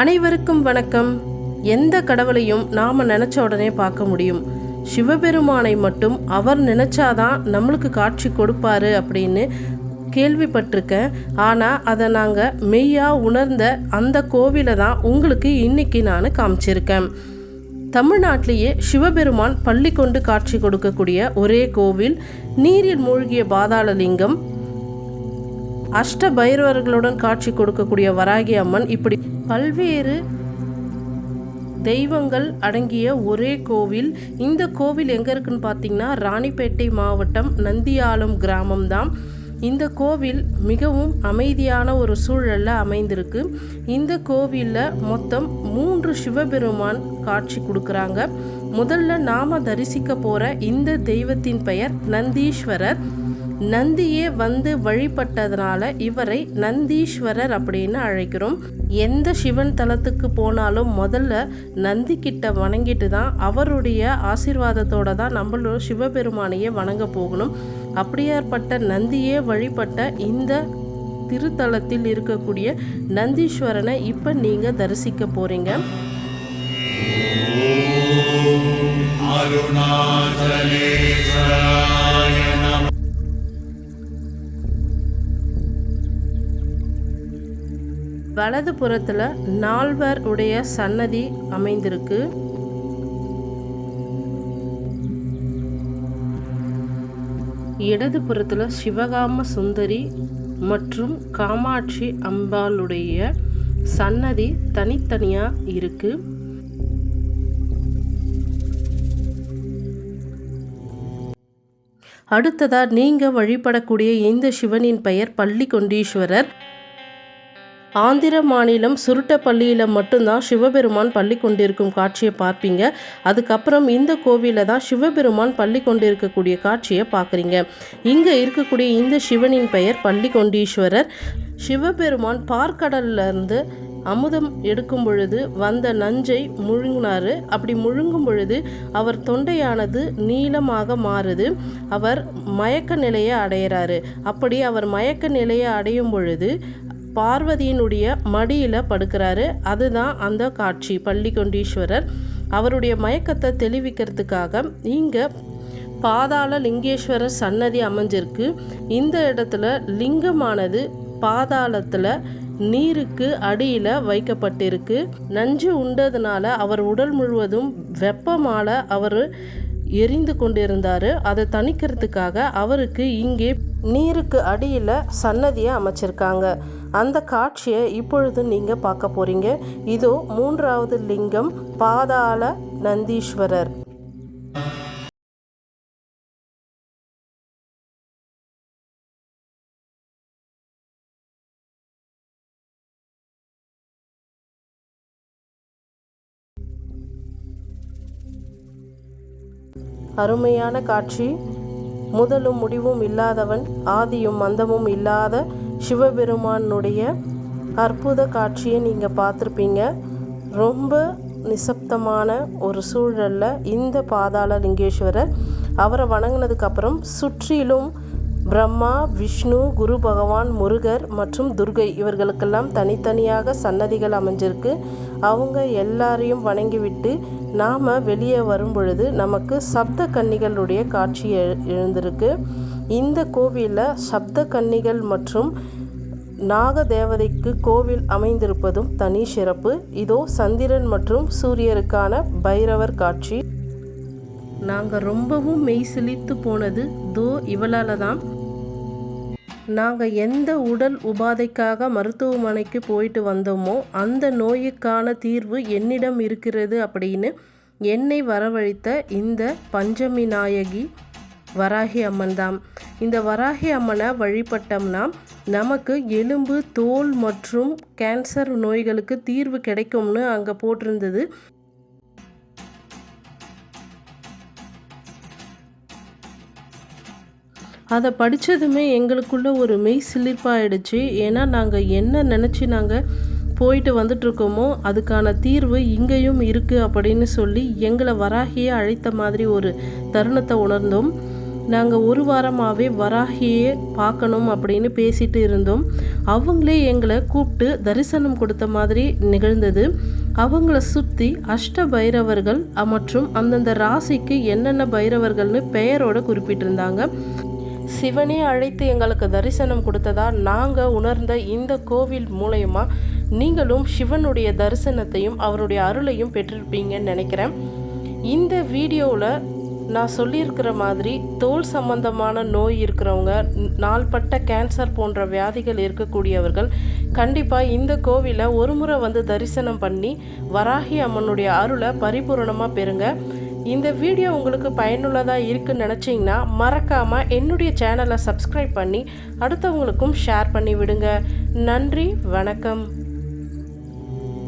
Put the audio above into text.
அனைவருக்கும் வணக்கம். எந்த கடவுளையும் நாம் நினச்ச உடனே பார்க்க முடியும். சிவபெருமானை மட்டும் அவர் நினச்சாதான் நம்மளுக்கு காட்சி கொடுப்பாரு அப்படின்னு கேள்விப்பட்டிருக்கேன். ஆனால் அதை நாங்கள் மெய்யாக உணர்ந்த அந்த கோவிலை தான் உங்களுக்கு இன்னைக்கு நான் காமிச்சிருக்கேன். தமிழ்நாட்டிலேயே சிவபெருமான் பள்ளி கொண்டு காட்சி கொடுக்கக்கூடிய ஒரே கோவில் நீரில் மூழ்கிய பாதாளலிங்கம். அஷ்ட பைரவர்களுடன் காட்சி கொடுக்கக்கூடிய வராகி அம்மன் இப்படி பல்வேறு தெய்வங்கள் அடங்கிய ஒரே கோவில். இந்த கோவில் எங்கே இருக்குன்னு பார்த்தீங்கன்னா ராணிப்பேட்டை மாவட்டம் நந்தியாலம் கிராமம் தான் இந்த கோவில் மிகவும் அமைதியான ஒரு சூழலில் அமைந்திருக்கு. இந்த கோவிலில் மொத்தம் மூன்று சிவபெருமான் காட்சி கொடுக்குறாங்க. முதல்ல நாம தரிசிக்க போகிற இந்த தெய்வத்தின் பெயர் நந்தீஸ்வரர். நந்தியே வந்து வழிபட்டதுனால இவரை நந்தீஸ்வரர் அப்படின்னு அழைக்கிறோம். எந்த சிவன் தலத்துக்கு போனாலும் முதல்ல நந்தி கிட்ட வணங்கிட்டு தான் அவருடைய ஆசீர்வாதத்தோட தான் நம்மளோட சிவபெருமானையே வணங்க போகணும். அப்படியாற்பட்ட நந்தியே வழிபட்ட இந்த திருத்தலத்தில் இருக்கக்கூடிய நந்தீஸ்வரனை இப்போ நீங்கள் தரிசிக்க போகிறீங்க அருணாச்சலேஸ்வரா. வலது புறத்தில் நால்வர் உடைய சன்னதி அமைந்திருக்கு. இடது புறத்தில் சிவகாம சுந்தரி மற்றும் காமாட்சி அம்பாளுடைய சன்னதி தனித்தனியாக இருக்கு. அடுத்ததா நீங்கள் வழிபடக்கூடிய இந்த சிவனின் பெயர் பள்ளி கொண்டீஸ்வரர் ஆந்திர மாநிலம் சுருட்டப்பள்ளியில் மட்டும்தான் சிவபெருமான் பள்ளி கொண்டிருக்கும் காட்சியை பார்ப்பீங்க. அதுக்கப்புறம் இந்த கோவிலில் தான் சிவபெருமான் பள்ளி கொண்டிருக்கக்கூடிய காட்சியை பார்க்குறீங்க. இங்கே இருக்கக்கூடிய இந்த சிவனின் பெயர் பள்ளி கொண்டீஸ்வரர் சிவபெருமான் பார்க்கடல்ல இருந்து அமுதம் எடுக்கும் பொழுது வந்த நஞ்சை முழுங்கினார். அப்படி முழுங்கும் பொழுது அவர் தொண்டையானது நீளமாக மாறுது. அவர் மயக்க நிலையை அடையிறாரு. அப்படி அவர் மயக்க நிலையை அடையும் பொழுது பார்வதியினுடைய மடியில் படுக்கிறாரு. அதுதான் அந்த காட்சி. பள்ளிகொண்டீஸ்வரர் அவருடைய மயக்கத்தை தெளிவிக்கிறதுக்காக இங்கே பாதாள லிங்கேஸ்வரர் சன்னதி அமைஞ்சிருக்கு. இந்த இடத்துல லிங்கமானது பாதாளத்தில் நீருக்கு அடியில் வைக்கப்பட்டிருக்கு. நஞ்சு உண்டதுனால அவர் உடல் முழுவதும் வெப்பமால அவர் எரிந்து கொண்டிருந்தார். அதை தணிக்கிறதுக்காக அவருக்கு இங்கே நீருக்கு அடியில் சன்னதியை அமைச்சிருக்காங்க. அந்த காட்சியை இப்பொழுது நீங்கள் பார்க்க போகிறீங்க இதோ மூன்றாவது லிங்கம் பாதாள நந்தீஸ்வரர். அருமையான காட்சி. முதலும் முடிவும் இல்லாதவன் ஆதியும் மந்தமும் இல்லாத சிவபெருமானுடைய அற்புத காட்சியை நீங்கள் பார்த்துருப்பீங்க. ரொம்ப நிசப்தமான ஒரு சூழலில் இந்த பாதாள லிங்கேஸ்வரர் அவரை வணங்கினதுக்கப்புறம் சுற்றிலும் பிரம்மா விஷ்ணு குரு பகவான் முருகர் மற்றும் துர்கை இவர்களுக்கெல்லாம் தனித்தனியாக சன்னதிகள் அமைஞ்சிருக்கு. அவங்க எல்லாரையும் வணங்கிவிட்டு நாம் வெளியே வரும் பொழுது நமக்கு சப்த கன்னிகளுடைய காட்சி எழு- எழுந்திருக்கு. இந்த கோவிலில் சப்த கன்னிகள் மற்றும் நாக தேவதைக்கு கோவில் அமைந்திருப்பதும் தனி சிறப்பு. இதோ சந்திரன் மற்றும் சூரியருக்கான பைரவர் காட்சி. நாங்கள் ரொம்பவும் மெய் சிலித்து போனது தோ இவளால் தான் நாங்கள் எந்த உடல் உபாதைக்காக மருத்துவமனைக்கு போயிட்டு வந்தோமோ அந்த நோயுக்கான தீர்வு என்னிடம் இருக்கிறது அப்படின்னு என்னை வரவழைத்த இந்த பஞ்சமி நாயகி வராகி அம்மன் தான் இந்த வராகி அம்மனை வழிபட்டோம்னா நமக்கு எலும்பு தோல் மற்றும் கேன்சர் நோய்களுக்கு தீர்வு கிடைக்கும்னு அங்கே போட்டிருந்தது. அதை படித்ததுமே எங்களுக்குள்ள ஒரு மெய் சிலிர்ப்பாயிடுச்சு. ஏன்னா நாங்கள் என்ன நினச்சி நாங்கள் போயிட்டு வந்துட்ருக்கோமோ அதுக்கான தீர்வு இங்கேயும் இருக்குது அப்படின்னு சொல்லி எங்களை வராகியே அழைத்த மாதிரி ஒரு தருணத்தை உணர்ந்தோம். நாங்கள் ஒரு வாரமாகவே வராகியே பார்க்கணும் அப்படின்னு பேசிட்டு இருந்தோம். அவங்களே எங்களை கூப்பிட்டு தரிசனம் கொடுத்த மாதிரி நிகழ்ந்தது. அவங்கள சுற்றி அஷ்ட பைரவர்கள் மற்றும் அந்தந்த ராசிக்கு என்னென்ன பைரவர்கள்னு பெயரோடு குறிப்பிட்டிருந்தாங்க. சிவனே அழைத்து எங்களுக்கு தரிசனம் கொடுத்ததா நாங்கள் உணர்ந்த இந்த கோவில் மூலயமா நீங்களும் சிவனுடைய தரிசனத்தையும் அவருடைய அருளையும் பெற்றிருப்பீங்கன்னு நினைக்கிறேன். இந்த வீடியோவில் நான் சொல்லியிருக்கிற மாதிரி தோல் சம்பந்தமான நோய் இருக்கிறவங்க நாள்பட்ட கேன்சர் போன்ற வியாதிகள் இருக்கக்கூடியவர்கள் கண்டிப்பாக இந்த கோவிலை ஒரு முறை வந்து தரிசனம் பண்ணி வராகி அம்மனுடைய அருளை பரிபூரணமாக பெறுங்க. இந்த வீடியோ உங்களுக்கு பயனுள்ளதாக இருக்குன்னு நினச்சிங்கன்னா மறக்காமல் என்னுடைய சேனலை சப்ஸ்கிரைப் பண்ணி அடுத்தவங்களுக்கும் ஷேர் பண்ணி விடுங்க. நன்றி வணக்கம்.